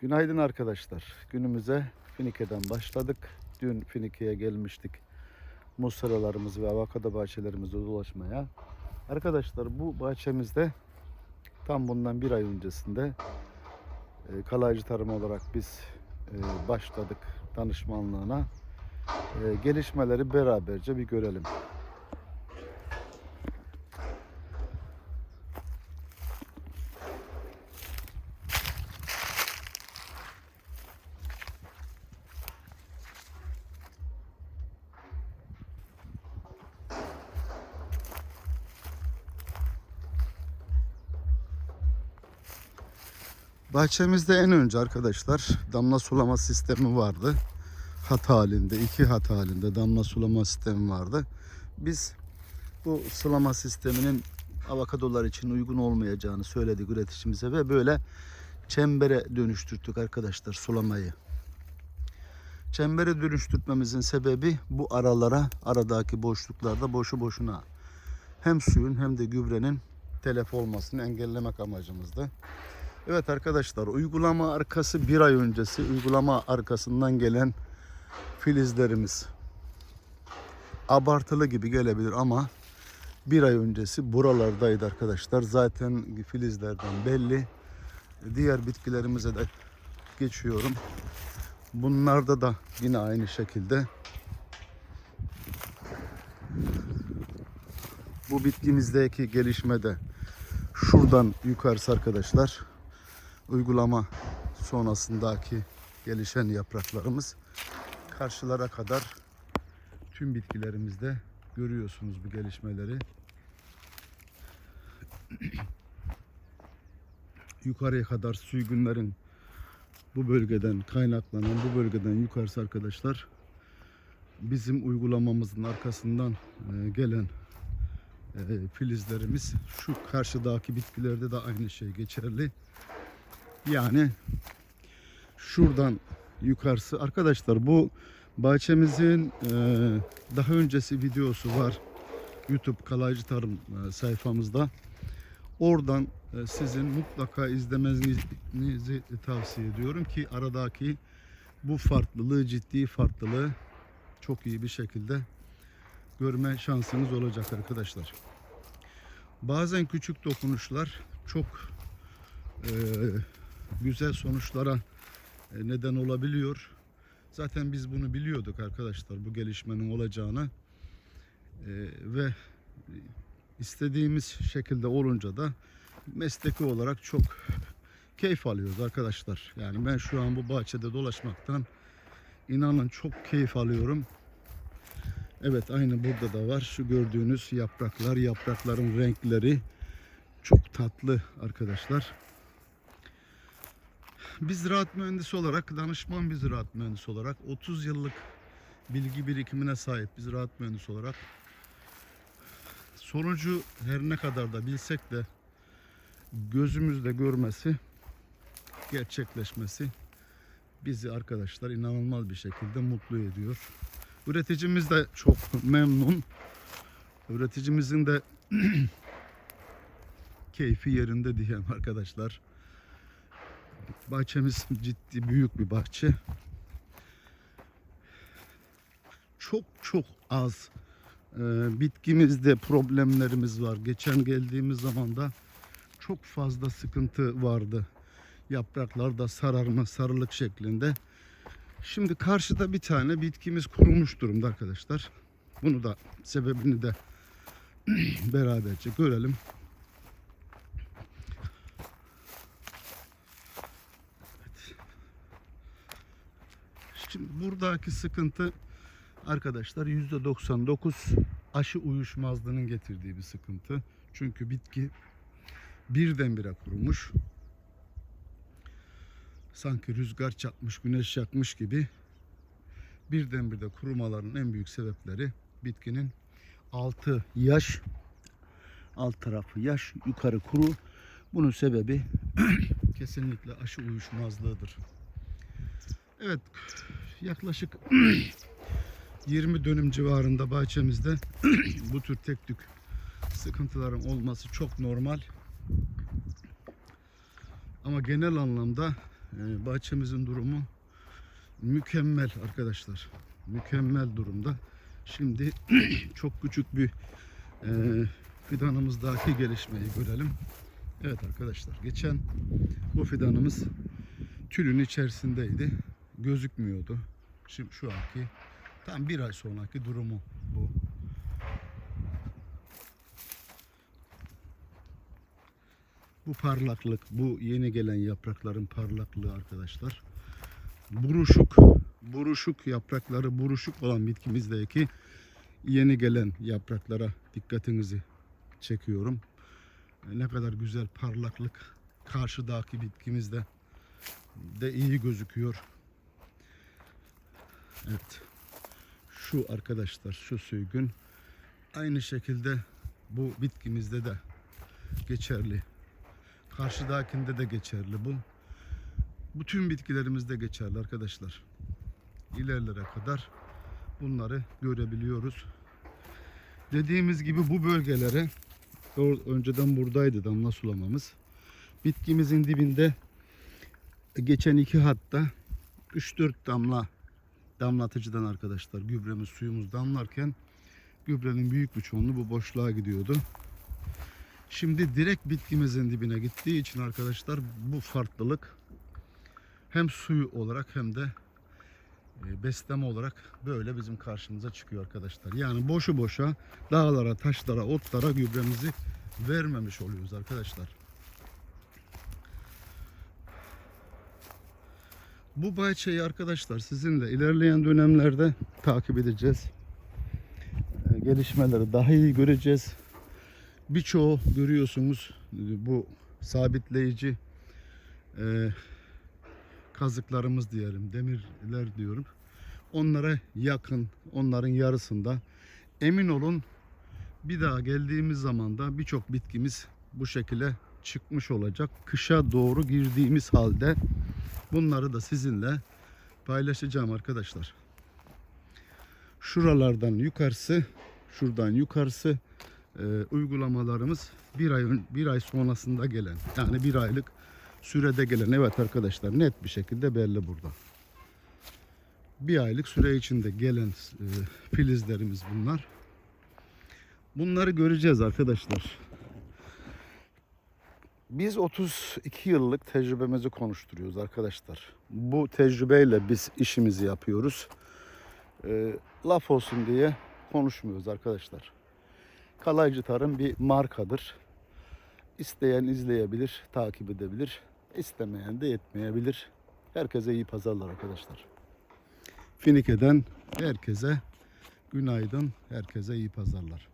Günaydın arkadaşlar. Günümüze Finike'den başladık. Dün Finike'ye gelmiştik. Musaralarımızı ve avokado bahçelerimizi dolaşmaya. Arkadaşlar bu bahçemizde tam bundan bir ay öncesinde e, kalaycı tarım olarak biz e, başladık danışmanlığına. E, gelişmeleri beraberce bir görelim. Bahçemizde en önce arkadaşlar damla sulama sistemi vardı. Hat halinde, iki hat halinde damla sulama sistemi vardı. Biz bu sulama sisteminin avokadolar için uygun olmayacağını söyledik üreticimize ve böyle çembere dönüştürttük arkadaşlar sulamayı. Çembere dönüştürtmemizin sebebi bu aralara, aradaki boşluklarda boşu boşuna hem suyun hem de gübrenin telef olmasını engellemek amacımızdı. Evet arkadaşlar uygulama arkası bir ay öncesi uygulama arkasından gelen filizlerimiz abartılı gibi gelebilir ama bir ay öncesi buralardaydı arkadaşlar. Zaten filizlerden belli. Diğer bitkilerimize de geçiyorum. Bunlarda da yine aynı şekilde. Bu bitkimizdeki gelişmede şuradan yukarısı arkadaşlar uygulama sonrasındaki gelişen yapraklarımız karşılara kadar tüm bitkilerimizde görüyorsunuz bu gelişmeleri. Yukarıya kadar sürgünlerin bu bölgeden kaynaklanan bu bölgeden yukarısı arkadaşlar bizim uygulamamızın arkasından e, gelen e, filizlerimiz şu karşıdaki bitkilerde de aynı şey geçerli. Yani şuradan yukarısı arkadaşlar bu bahçemizin e, daha öncesi videosu var YouTube Kalaycı Tarım e, sayfamızda. Oradan e, sizin mutlaka izlemenizi tavsiye ediyorum ki aradaki bu farklılığı ciddi farklılığı çok iyi bir şekilde görme şansınız olacak arkadaşlar. Bazen küçük dokunuşlar çok e, güzel sonuçlara e, neden olabiliyor. Zaten biz bunu biliyorduk arkadaşlar bu gelişmenin olacağını E, ve istediğimiz şekilde olunca da mesleki olarak çok keyif alıyoruz arkadaşlar. Yani ben şu an bu bahçede dolaşmaktan inanın çok keyif alıyorum. Evet aynı burada da var. Şu gördüğünüz yapraklar, yaprakların renkleri çok tatlı arkadaşlar. Biz ziraat mühendisi olarak, danışman bir ziraat mühendisi olarak 30 yıllık bilgi birikimine sahip bir ziraat mühendisi olarak sonucu her ne kadar da bilsek de gözümüzde görmesi, gerçekleşmesi bizi arkadaşlar inanılmaz bir şekilde mutlu ediyor. Üreticimiz de çok memnun. Üreticimizin de keyfi yerinde diyeyim arkadaşlar. Bahçemiz ciddi büyük bir bahçe. Çok çok az e, bitkimizde problemlerimiz var. Geçen geldiğimiz zaman da çok fazla sıkıntı vardı. Yapraklarda sararma, sarılık şeklinde. Şimdi karşıda bir tane bitkimiz kurumuş durumda arkadaşlar. Bunu da sebebini de beraberce görelim. Şimdi buradaki sıkıntı arkadaşlar %99 aşı uyuşmazlığının getirdiği bir sıkıntı. Çünkü bitki birdenbire kurumuş. Sanki rüzgar çakmış, güneş yakmış gibi birdenbire kurumaların en büyük sebepleri bitkinin altı yaş, alt tarafı yaş, yukarı kuru. Bunun sebebi kesinlikle aşı uyuşmazlığıdır. Evet, yaklaşık 20 dönüm civarında bahçemizde bu tür tek tük sıkıntıların olması çok normal. Ama genel anlamda e, bahçemizin durumu mükemmel arkadaşlar. Mükemmel durumda. Şimdi çok küçük bir e, fidanımızdaki gelişmeyi görelim. Evet arkadaşlar geçen bu fidanımız tülün içerisindeydi. Gözükmüyordu. Şimdi şu anki tam bir ay sonraki durumu bu. Bu parlaklık, bu yeni gelen yaprakların parlaklığı arkadaşlar. Buruşuk, buruşuk yaprakları buruşuk olan bitkimizdeki yeni gelen yapraklara dikkatinizi çekiyorum. Ne kadar güzel parlaklık karşıdaki bitkimizde de iyi gözüküyor. Evet. Şu arkadaşlar şu sürgün aynı şekilde bu bitkimizde de geçerli. Karşıdakinde de geçerli bu. Bütün bitkilerimizde geçerli arkadaşlar. İlerlere kadar bunları görebiliyoruz. Dediğimiz gibi bu bölgelere önceden buradaydı damla sulamamız. Bitkimizin dibinde geçen iki hatta 3-4 damla damlatıcıdan arkadaşlar gübremiz suyumuz damlarken gübrenin büyük bir çoğunluğu bu boşluğa gidiyordu. Şimdi direkt bitkimizin dibine gittiği için arkadaşlar bu farklılık hem suyu olarak hem de e, besleme olarak böyle bizim karşımıza çıkıyor arkadaşlar. Yani boşu boşa dağlara, taşlara, otlara gübremizi vermemiş oluyoruz arkadaşlar. Bu bahçeyi arkadaşlar sizinle ilerleyen dönemlerde takip edeceğiz. E, Gelişmeleri daha iyi göreceğiz. Birçoğu görüyorsunuz e, bu sabitleyici e, kazıklarımız diyelim, demirler diyorum. Onlara yakın, onların yarısında. Emin olun bir daha geldiğimiz zaman da birçok bitkimiz bu şekilde çıkmış olacak. Kışa doğru girdiğimiz halde bunları da sizinle paylaşacağım arkadaşlar. Şuralardan yukarısı, şuradan yukarısı e, uygulamalarımız bir ay bir ay sonrasında gelen yani bir aylık sürede gelen evet arkadaşlar net bir şekilde belli burada. Bir aylık süre içinde gelen e, filizlerimiz bunlar. Bunları göreceğiz arkadaşlar. Biz 32 yıllık tecrübemizi konuşturuyoruz arkadaşlar. Bu tecrübeyle biz işimizi yapıyoruz. E, laf olsun diye konuşmuyoruz arkadaşlar. Kalaycı Tarım bir markadır. İsteyen izleyebilir, takip edebilir. İstemeyen de etmeyebilir. Herkese iyi pazarlar arkadaşlar. Finike'den herkese günaydın, herkese iyi pazarlar.